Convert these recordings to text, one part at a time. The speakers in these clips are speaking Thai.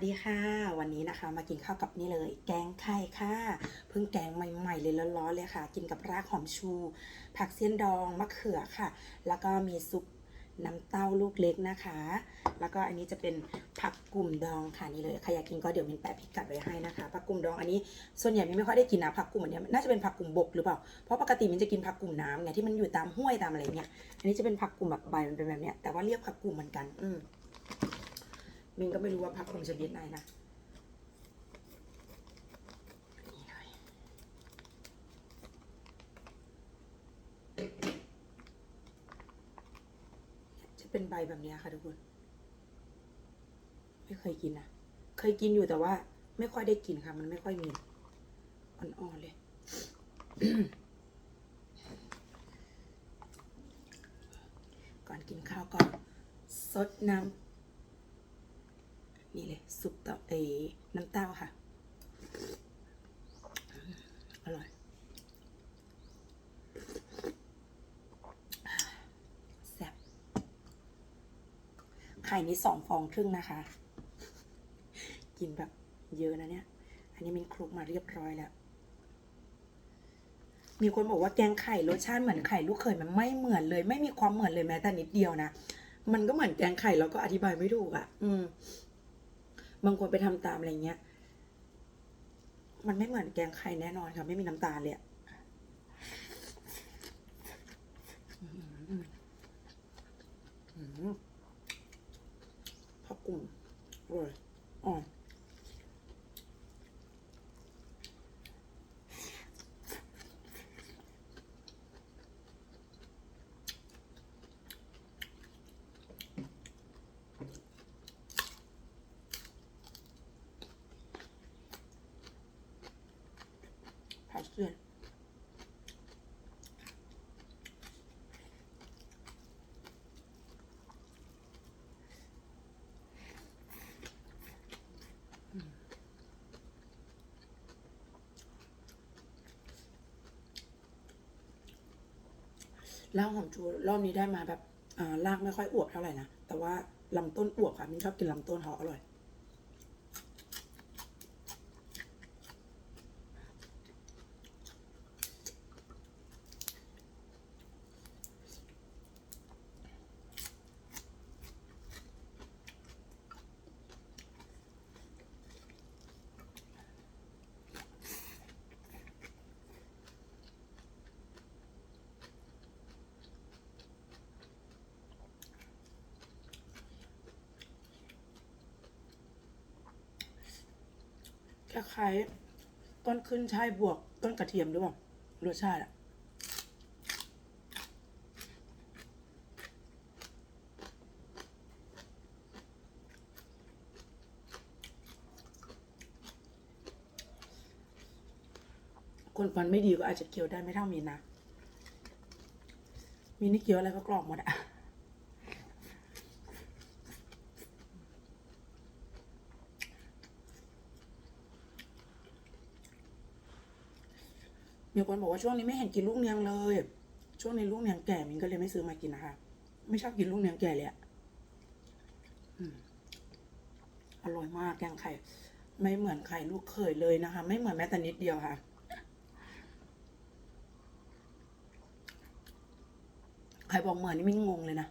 สวัสดีค่ะ วันนี้นะคะมากินข้าวกับนี่เลย แกงไข่ค่ะเพิ่งแกงใหม่ๆเลยร้อนๆเลยค่ะ กินกับรากหอมชู ผักเสี้ยนดองมะเขือค่ะ แล้วก็มีซุปน้ำเต้าลูกเล็กนะคะ แล้วก็อันนี้จะเป็นผักกลุ่มดองค่ะนี่เลยใครอยากกินก็เดี๋ยวมินแปะพิกัดไว้ให้นะคะผักกลุ่มดองอันนี้ส่วนใหญ่มินไม่ค่อยได้กินนะผักกลุ่มอันเนี้ยน่าจะเป็นผักกลุ่มบกหรือเปล่าเพราะปกติมินจะกินผักกลุ่มน้ำไงที่มันอยู่ตามห้วยตามอะไรเงี้ยอันนี้จะเป็นผักกลุ่มแบบใบมันเป็นแบบเนี้ยแต่ว่าเรียกผักกลุ่มเหมือนกัน อืม มินก็ไม่รู้ว่าพักคงชนิดไหนนะจะเป็นใบแบบนี้ค่ะทุกคน ไม่เคยกินนะเคยกินอยู่แต่ว่า ไม่ค่อยได้กินค่ะ มันไม่ค่อยมีอ่อนๆเลยก่อนกินข้าวก็ซดน้ำ นี่เลยซุปเต้าเอน้ำเต้าค่ะ อร่อย แซ่บไข่ นี้สองฟองครึ่งนะคะ กินแบบเยอะนะเนี่ย อันนี้มินคลุกมาเรียบร้อยแล้ว มีคนบอกว่าแกงไข่รสชาติเหมือนไข่ลูกเขยมันไม่เหมือนเลย ไม่มีความเหมือนเลยแม้แต่นิดเดียวนะ มันก็เหมือนแกงไข่แล้วก็อธิบายไม่ถูกอะ่ะ อืม บางคนไปทำตามอะไรเงี้ย มันไม่เหมือนแกงไข่แน่นอนค่ะ ไม่มีน้ำตาลเลยอะอื้อหืออื้อหือผั กกุ่มอร่อยอ่อนผักเสี้ยน ล่างหอมชูรอบนี้ได้มาแบบอ่ารากไม่ค่อยอวบเท่าไหร่นะ แต่ว่าลำต้นอวบค่ะมินชอบกินลำต้นเขาอร่อย คล้ายๆต้นขึ้นช่ายบวกต้นกระเทียมหรือเปล่ารสชาติอะคนฟันไม่ดีก็อาจจะเคี้ยวได้ไม่เท่ามีนนะ มีนี่เคี้ยวอะไรก็กรอบหมดอะ มีคนบอกว่าช่วงนี้ไม่เห็นกินลูกเนียงเลย ช่วงนี้ลูกเนียงแก่มินก็เลยไม่ซื้อมากินนะคะ ไม่ชอบกินลูกเนียงแก่เลยอะอร่อยมากแกงไข่ ไม่เหมือนไข่ลูกเขยเลยนะคะ ไม่เหมือนแม้แต่นิดเดียวค่ะ ใครบอกเหมือนนี่มินงงเลยนะ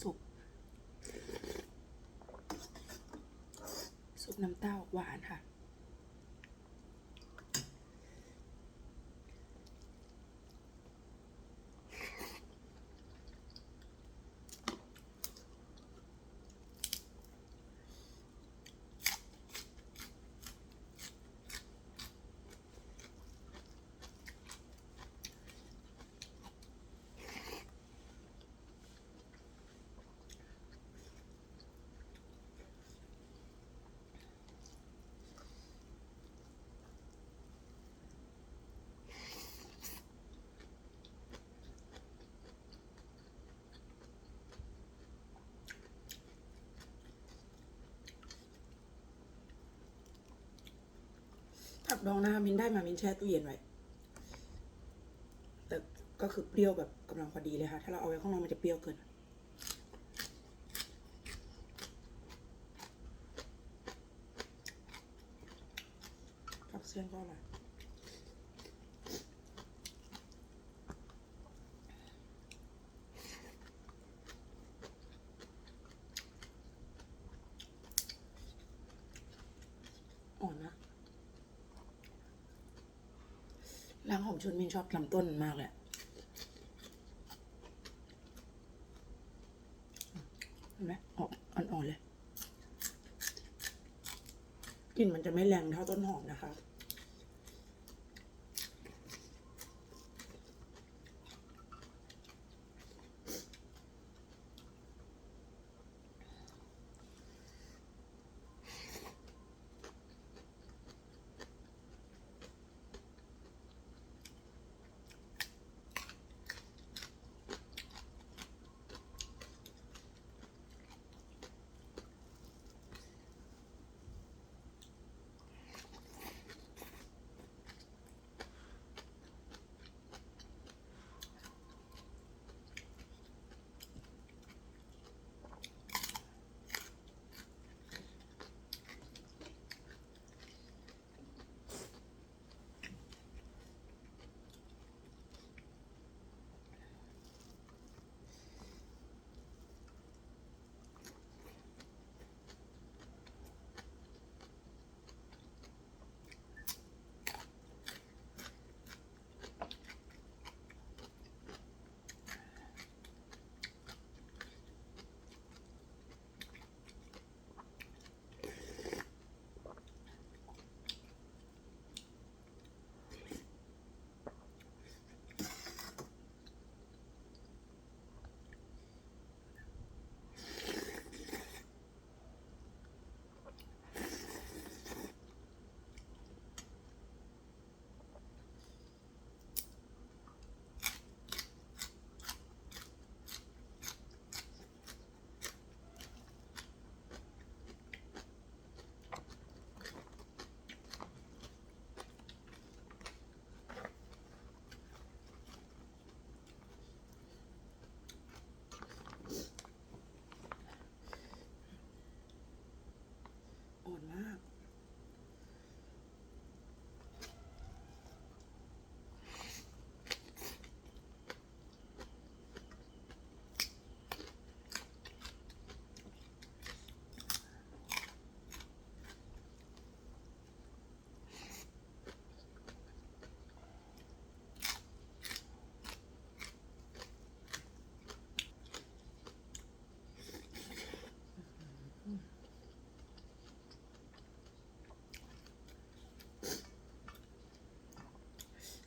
สุก ซุป น้ำเต้าหวานค่ะ ผักดองนะคะมินได้มามินแช่ตู้เย็นไว้ แต่ก็คือเปรี้ยวแบบกำลังพอดีเลยค่ะ ถ้าเราเอาไว้ข้างนอกมันจะเปรี้ยวเกินกับเส้นก็อร่อยอ่อนนะ ร้านของชนมินชอบลำต้นมากเลยเห็นไหมออกอ่อนๆเลยกลิ่นมันจะไม่แรงเท่าต้นหอมนะคะ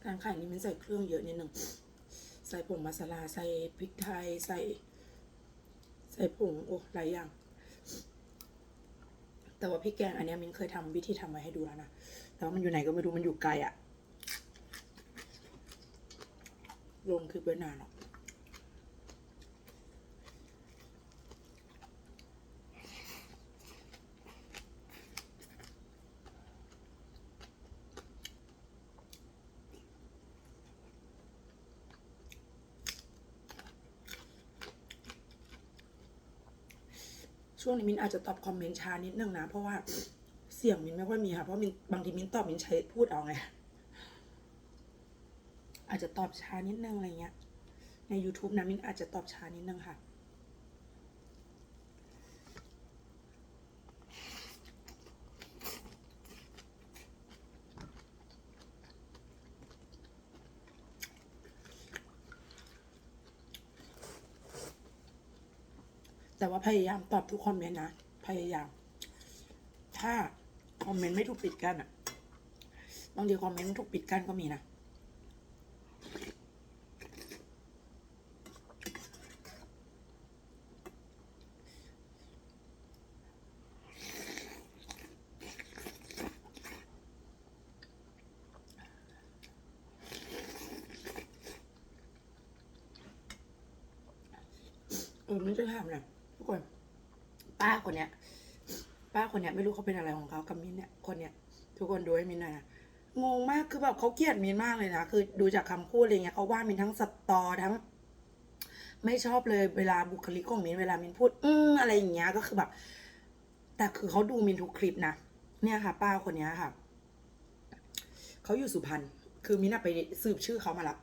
การไข่นี่มันใส่เครื่องเยอะนิดนึงใส่ผงมาสลาใส่พริกไทยใส่ ใส่ผงโอ้หลายอย่าง แต่ว่าพริกแกงอันนี้มินเคยทำวิธีทำไว้ให้ดูแล้วนะแต่ว่ามันอยู่ไหนก็ไม่รู้มันอยู่ไกลอะลงคลิปไว้นานหรอก ช่วงนี้มินอาจจะตอบคอมเมนต์ช้านิดนึงนะ เพราะว่าเสียงมินไม่ค่อยมีค่ะ เพราะมินบางทีมินตอบมินใช้พูดเอาไง อาจจะตอบช้านิดนึงอะไรเงี้ย ใน YouTube นะมินอาจจะตอบช้านิดนึงค่ะ แต่ว่าพยายามตอบทุกคอมเมนต์นะ พยายาม ถ้าคอมเมนต์ไม่ถูกปิดกั้นอะบางทีคอมเมนต์ถูกปิดกั้นก็มีนะเออไม่จะถามนะ ทุกคน ป้าคนเนี้ย ป้าคนเนี้ยไม่รู้เขาเป็นอะไรของเขากับมินเนี่ยคนเนี้ย ทุกคนดูให้มินหน่อยนะงงมากคือแบบเขาเกลียดมินมากเลยนะคือดูจากคำพูดอะไรเงี้ยเขาว่ามินทั้งสตอทั้ง ไม่ชอบเลยเวลาบุคลิกของมินเวลามินพูด อืมอะไรอย่างเงี้ยก็คือแบบ แต่คือเขาดูมินทุกคลิปนะเนี่ยค่ะ ป้าคนเนี้ยค่ะเขาอยู่สุพรรณคือมินอะไปสืบชื่อเขามาละ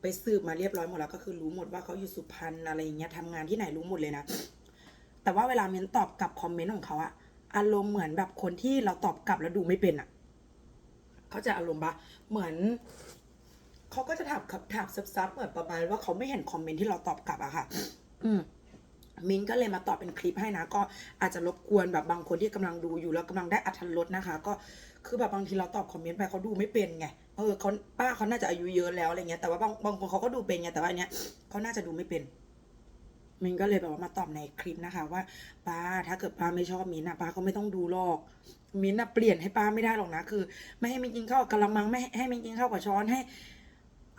ไปสืบมาเรียบร้อยหมดแล้วก็คือรู้หมดว่าเขาอยู่สุพรรณอะไรอย่างเงี้ยทำงานที่ไหนรู้หมดเลยนะ แต่ว่าเวลามินตอบกับคอมเมนต์ของเขาอะอารมณ์เหมือนแบบคนที่เราตอบกลับแล้วดูไม่เป็นอะเขาจะอารมณ์ปะเหมือนเขาก็จะถามถามซับๆเหมือนประมาณว่าเขาไม่เห็นคอมเมนต์ที่เราตอบกลับอะค่ะ อืมมิ้นก็เลยมาตอบเป็นคลิปให้นะ ก็อาจจะรบกวนแบบบางคนที่กำลังดูอยู่แล้วกำลังได้อัธรสนะคะ ก็คือแบบบางทีเราตอบคอมเมนต์ไปเขาดูไม่เป็นไง เออเขาป้าเขาน่าจะอายุเยอะแล้วอะไรเงี้ย แต่ว่าบางบางคนเขาก็ดูเป็นไงแต่ว่าอันเนี้ยเขาน่าจะดูไม่เป็นมินก็เลยแบบว่ามาตอบในคลิปนะคะ ว่าป้าถ้าเกิดป้าไม่ชอบมินอะป้าก็ไม่ต้องดูหรอกมินอะเปลี่ยนให้ป้าไม่ได้หรอกนะคือ ไม่ให้มินกินข้าวกะละมังไม่ให้มินกินข้าวกับช้อนให้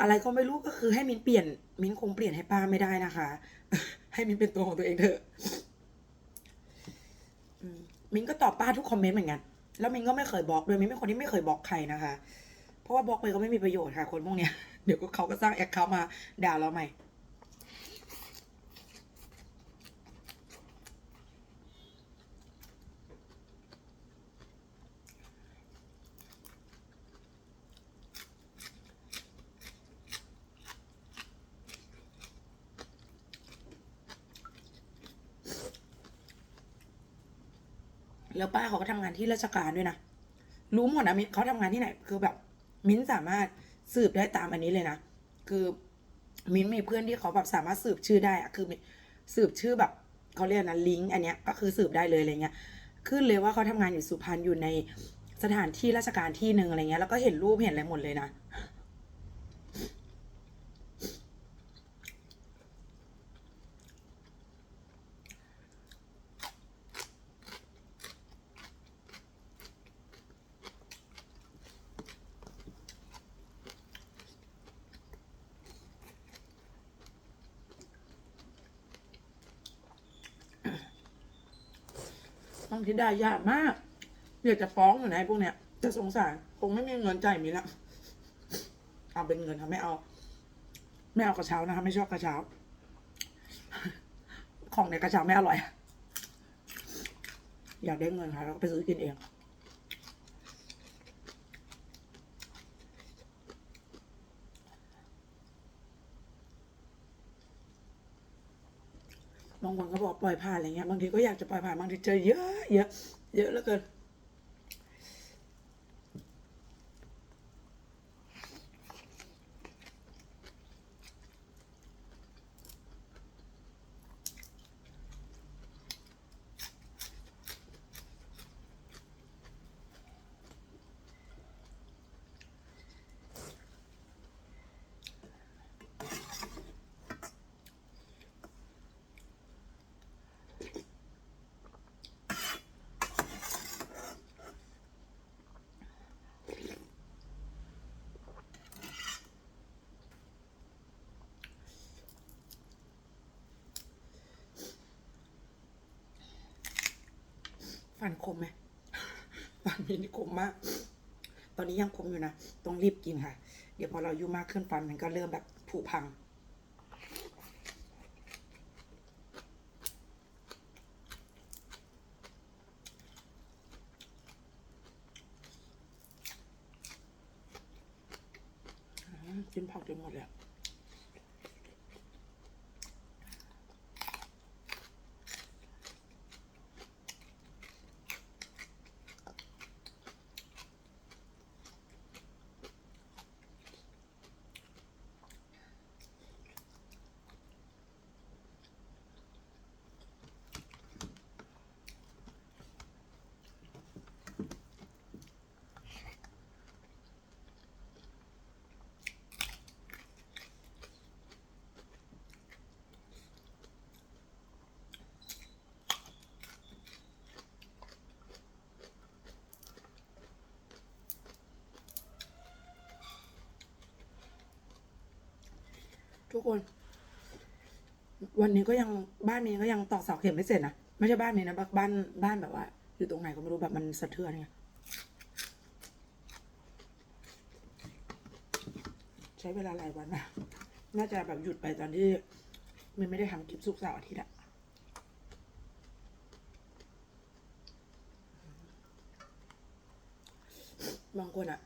อะไรก็ไม่รู้ก็คือให้มินเปลี่ยน มินคงเปลี่ยนให้ป้าไม่ได้นะคะ ให้มินเป็นตัวของตัวเองเถอะมินก็ตอบป้าทุกคอมเมนต์เหมือนกันแล้วมินก็ไม่เคยบล็อกด้วยมินเป็นคนที่ไม่เคยบล็อกใครนะคะ ราะว่าบล็อกไปก็ไม่มีประโยชน์ค่ะ คนพวกเนี้ย เดี๋ยวก็เขาก็สร้างแอคเคาท์มาด่าเราใหม่ แล้วป้าเขาก็ทำงานที่ราชการด้วยนะ รู้หมดนะมิเขาทำงานที่ไหน คือแบบ มิ้นสามารถสืบได้ตามอันนี้เลยนะ คือมิ้นมีเพื่อนที่เขาแบบสามารถสืบชื่อได้อะคือสืบชื่อแบบเขาเรียกนะลิงก์อันเนี้ยก็คือสืบได้เลยอะไรเงี้ยขึ้นเลยว่าเขาทำงานอยู่สุพรรณอยู่ในสถานที่ราชการที่หนึ่งอะไรเงี้ยแล้วก็เห็นรูปเห็นอะไรหมดเลยนะ ทีได้ยากมากอยากจะฟ้องอยู่ไหนพวกเนี้ยจะสงสารคงไม่มีเงินใจมีละเอาเป็นเงินค่ะไม่เอา ไม่เอากระเช้านะคะไม่ชอบกระเช้า ของในกระเช้าไม่อร่อย อยากได้เงินค่ะแล้วไปซื้อกินเอง บางคนก็บอกปล่อยผ่านอะไรเงี้ยบางทีก็อยากจะปล่อยผ่านบางทีเจอเยอะเยอะเยอะแล้วเกิน ฟันคมไหมฟันมีนี่คมมาก ตอนนี้ยังคมอยู่นะ ต้องรีบกินค่ะ เดี๋ยวพอเราอายุมากขึ้นฟันมันก็เริ่มแบบผุพัง ทุกคน วันนี้ก็ยังบ้านนี้ก็ยังตอกเสาเข็มไม่เสร็จนะไม่ใช่บ้านนี้นะบ้านบ้านแบบว่า อยู่ตรงไหนก็ไม่รู้แบบมันสะเทือนไงใช้เวลาหลายวันนะน่าจะแบบหยุดไปตอนที่มันไม่ได้ทำคลิปสุกเสาร์อาทิตย์อะบางคนอะ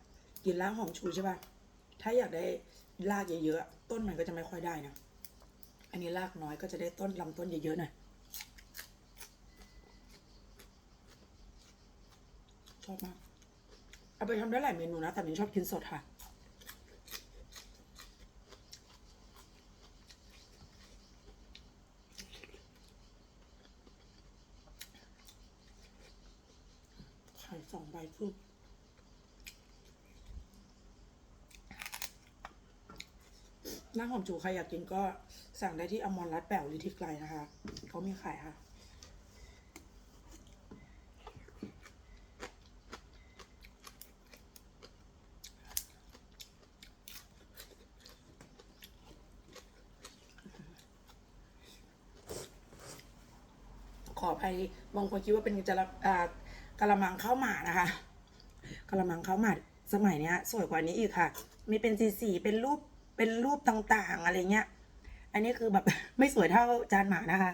กินรากหอมชูใช่ป่ะ ถ้าอยากได้ รากเยอะๆต้นมันก็จะไม่ค่อยได้นะอันนี้รากน้อยก็จะได้ต้นลำต้นเยอะๆหน่อยชอบมากเอาไปทำได้หลายเมนูนะ แต่มินชอบกินสดค่ะ ไข่สองใบครึ่ น้ำหอมจูใครอยากกินก็สั่งได้ที่อมรรัตแป๋วหรือที่ไกลนะคะเขามีขายค่ะ ขออภัยบางคนคิดว่าเป็นจะละอากะละมังข้าวหมานะคะกะละมังข้าวหมาสมัยเนี้ย สวยกว่านี้อีกค่ะ มีเป็นสีสีเป็นรูป เป็นรูปต่างๆ อะไรเงี้ย อันนี้คือแบบไม่สวยเท่าจานหมานะคะ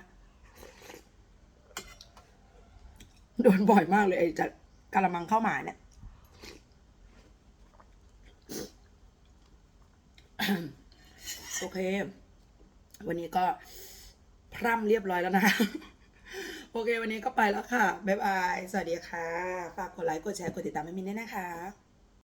โดนบ่อยมากเลยไอ้จะกะละมังข้าวหมาเนี่ยโอเค วันนี้ก็พร่ำเรียบร้อยแล้วนะ โอเค วันนี้ก็ไปแล้วค่ะ บ๊ายบาย สวัสดีค่ะ ฝากกดไลค์ กดแชร์ กดติดตามให้มินด้วยนะคะ